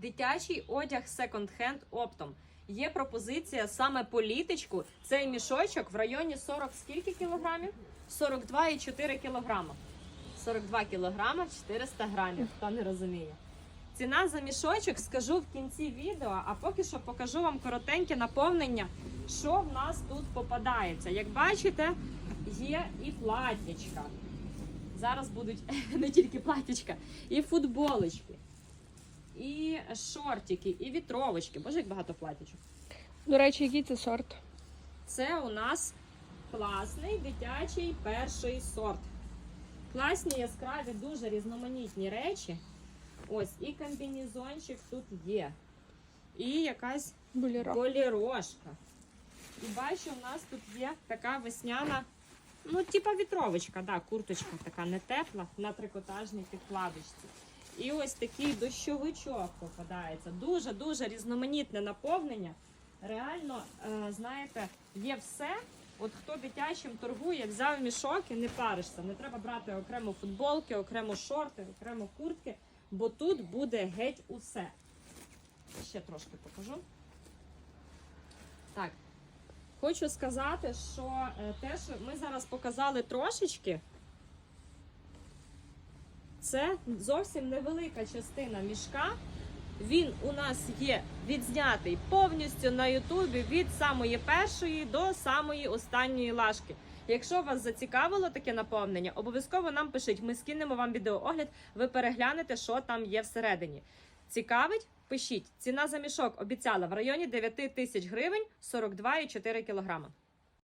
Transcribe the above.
Дитячий одяг секонд-хенд оптом. Є пропозиція саме по літочку. Цей мішочок в районі 40 скільки кілограмів? 42,4 кілограма. 42 кілограма 400 грамів. Хто не розуміє. Ціна за мішочок скажу в кінці відео, а поки що покажу вам коротеньке наповнення, що в нас тут попадається. Як бачите, є і платічка. Зараз будуть не тільки платічка, і футболочки, і шортики, і вітровочки. Боже, як багато платічок. До речі, який це сорт? Це у нас класний дитячий перший сорт. Класні, яскраві, дуже різноманітні речі. Ось і комбінезончик тут є. І якась Боліро. болірошка. І бачу, у нас тут є така весняна, ну, типа вітровочка, да, курточка така не тепла на трикотажній підкладочці. І ось такий дощовичок попадається. Дуже-дуже різноманітне наповнення. Реально, е, знаєте, є все. От хто дитячим торгує, взяв мішок і не паришся. Не треба брати окремо футболки, окремо шорти, окремо куртки, бо тут буде геть усе. Ще трошки покажу. Так. Хочу сказати, що е, те, що ми зараз показали трошечки, це зовсім невелика частина мішка. Він у нас є відзнятий повністю на Ютубі від самої першої до самої останньої лажки. Якщо вас зацікавило таке наповнення, обов'язково нам пишіть. Ми скинемо вам відеоогляд, ви переглянете, що там є всередині. Цікавить? Пишіть. Ціна за мішок обіцяла в районі 9 тисяч гривень 42,4 кілограма.